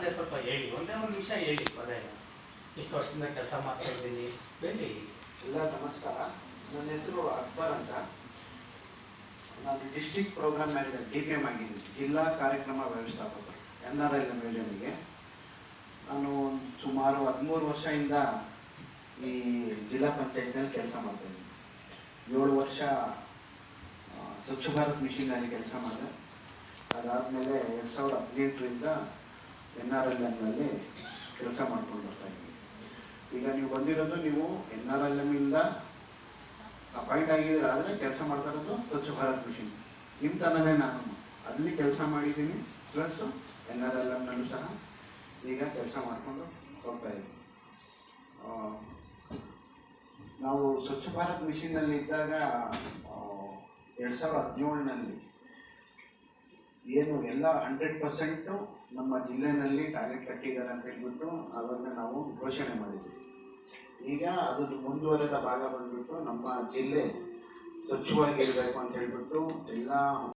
ಅದನ್ನೇ ಸ್ವಲ್ಪ ಹೇಳಿ, ಒಂದೇ ಒಂದು ನಿಮಿಷ ಹೇಳಿ ಪದೇ ಇಷ್ಟು ವರ್ಷದಿಂದ ಕೆಲಸ ಮಾಡ್ತಾ ಇದ್ದೀನಿ. ಎಲ್ಲ ನಮಸ್ಕಾರ. ನನ್ನ ಹೆಸರು ಅಕ್ಬರ್ ಅಂತ. ನಾನು district programme manager, D P M ಆಗಿದ್ದೀನಿ. ಜಿಲ್ಲಾ ಕಾರ್ಯಕ್ರಮ ವ್ಯವಸ್ಥಾಪಕ, ಎನ್ ಆರ್ ಐ ಯೋಜನೆಗೆ ನಾನು ಸುಮಾರು ಹದಿಮೂರು ವರ್ಷದಿಂದ ಈ ಜಿಲ್ಲಾ ಪಂಚಾಯತ್ನಲ್ಲಿ ಕೆಲಸ ಮಾಡ್ತಾ ಇದ್ದೀನಿ. ಏಳು ವರ್ಷ ಸ್ವಚ್ಛ ಭಾರತ್ ಮಿಷಿನ್ನಲ್ಲಿ ಕೆಲಸ ಮಾಡಿದೆ. ಅದಾದಮೇಲೆ ಎರಡು ಸಾವಿರದ ಹದಿನೆಂಟರಿಂದ ಎನ್ ಆರ್ ಎಲ್ ಎನ್ನಲ್ಲಿ ಕೆಲಸ ಮಾಡ್ಕೊಂಡು ಬರ್ತಾ ಇದ್ದೀನಿ ಈಗ ನೀವು ಬಂದಿರೋದು ನೀವು ಎನ್ ಆರ್ ಎಲ್ ಎಂ ಇಂದ ಅಪಾಯಿಂಟ್ ಆಗಿದ್ರೆ ಆದರೆ ಕೆಲಸ ಮಾಡ್ತಾ ಇರೋದು ಸ್ವಚ್ಛ ಭಾರತ್ ಮಿಷನ್. ನಿಮ್ಮ ತನವೇ ನಾನು. ಅಲ್ಲಿ ಕೆಲಸ ಮಾಡಿದ್ದೀನಿ ಪ್ಲಸ್ ಎನ್ ಆರ್ ಎಲ್ ಎಮ್ನಲ್ಲೂ ಸಹ ಈಗ ಕೆಲಸ ಮಾಡಿಕೊಂಡು ಹೋಗ್ತಾ ಇದ್ದೀನಿ. ನಾವು ಸ್ವಚ್ಛ ಭಾರತ್ ಮಿಷನ್ನಲ್ಲಿ ಇದ್ದಾಗ ಎರಡು ಸಾವಿರದ ಹದಿನೇಳನಲ್ಲಿ ಏನು ಎಲ್ಲ ಹಂಡ್ರೆಡ್ ಪರ್ಸೆಂಟು ನಮ್ಮ ಜಿಲ್ಲೆನಲ್ಲಿ ಟಾರ್ಗೆಟ್ ಕಟ್ಟಿದ್ದಾರೆ ಅಂತ ಹೇಳ್ಬಿಟ್ಟು ಅದನ್ನ ನಾವು ಘೋಷಣೆ ಮಾಡಿದ್ವಿ. ಈಗ ಅದು ಮುಂದುವರೆದ ಭಾಗ ಬಂದ್ಬಿಟ್ಟು ನಮ್ಮ ಜಿಲ್ಲೆ ಸ್ವಚ್ಛವಾಗಿರಬೇಕು ಅಂತ ಹೇಳ್ಬಿಟ್ಟು ಎಲ್ಲ